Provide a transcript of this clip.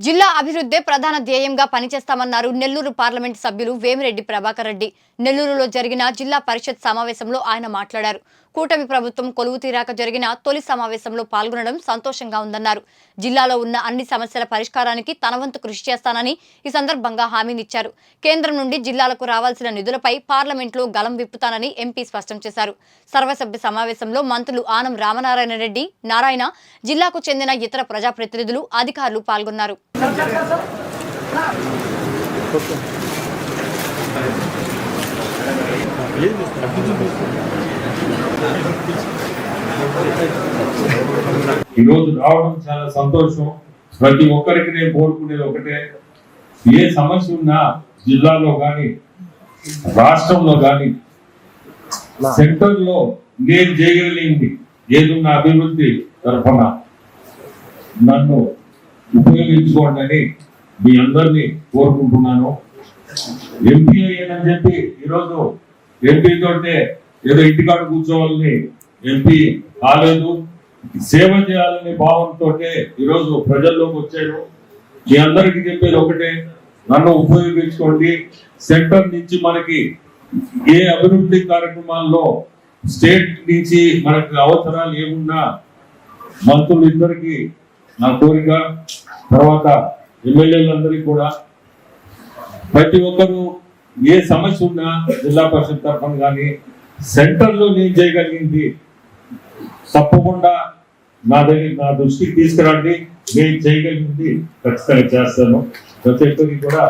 జిల్లా అభివృద్ధే ప్రధాన ధ్యేయంగా పనిచేస్తామన్నారు నెల్లూరు పార్లమెంట్ సభ్యులు వేమిరెడ్డి ప్రభాకర్ రెడ్డి. నెల్లూరులో జరిగిన జిల్లా పరిషత్ సమావేశంలో ఆయన మాట్లాడారు. కూటమి ప్రభుత్వం కొలువు తీరాక జరిగిన తొలి సమావేశంలో పాల్గొనడం సంతోషంగా ఉందన్నారు. జిల్లాలో ఉన్న అన్ని సమస్యల పరిష్కారానికి తన వంతు కృషి చేస్తానని ఈ సందర్భంగా హామీనిచ్చారు. కేంద్రం నుండి జిల్లాలకు రావాల్సిన నిధులపై పార్లమెంట్లో గలం విప్పుతానని ఎంపీ స్పష్టం చేశారు. సర్వసభ్య సమావేశంలో మంత్రులు ఆనం రామనారాయణ రెడ్డి నారాయణ జిల్లాకు చెందిన ఇతర ప్రజాప్రతినిధులు అధికారులు పాల్గొన్నారు. ఈరోజు రావడం చాలా సంతోషం. ప్రతి ఒక్కరికి నేను కోరుకునేది ఒకటే. ఏ సమస్య ఉన్నా జిల్లాలో కానీ రాష్ట్రంలో కానీ సెంటర్లో నేను చేయగలిగింది ఏదో నా అభివృద్ధి తరఫున. నన్ను ఉపయోగించుకోండి అని మీ అందరినీ కోరుకుంటున్నాను. ఎంపీ అయ్యానని చెప్పి ఈరోజు ఎంపీతో ఏదో ఇంటికాడ కూర్చోవాలని ఎంపీ కాలేదు. సేవ చేయాలనే భావంతో ఈరోజు ప్రజల్లోకి వచ్చాను మీ అందరికీ చెప్పేది ఒకటే నన్ను ఉపయోగించుకోండి. సెంటర్ నుంచి మనకి ఏ అభివృద్ధి కార్యక్రమాల్లో స్టేట్ నుంచి మనకు అవసరాలు ఏమున్నా మంత్రులు ఇద్దరికి నా కోరిక తర్వాత ఎమ్మెల్యేలందరికీ కూడా. ప్రతి ఒక్కరు ఏ సమస్య ఉన్నా జిల్లా పరిషత్ తరఫున కానీ సెంటర్లో నేను చేయగలిగింది తప్పకుండా నా దగ్గర నా దృష్టికి తీసుకురండి. నేను చేయగలిగింది ఖచ్చితంగా చేస్తాను. ప్రతి ఒక్కరికి కూడా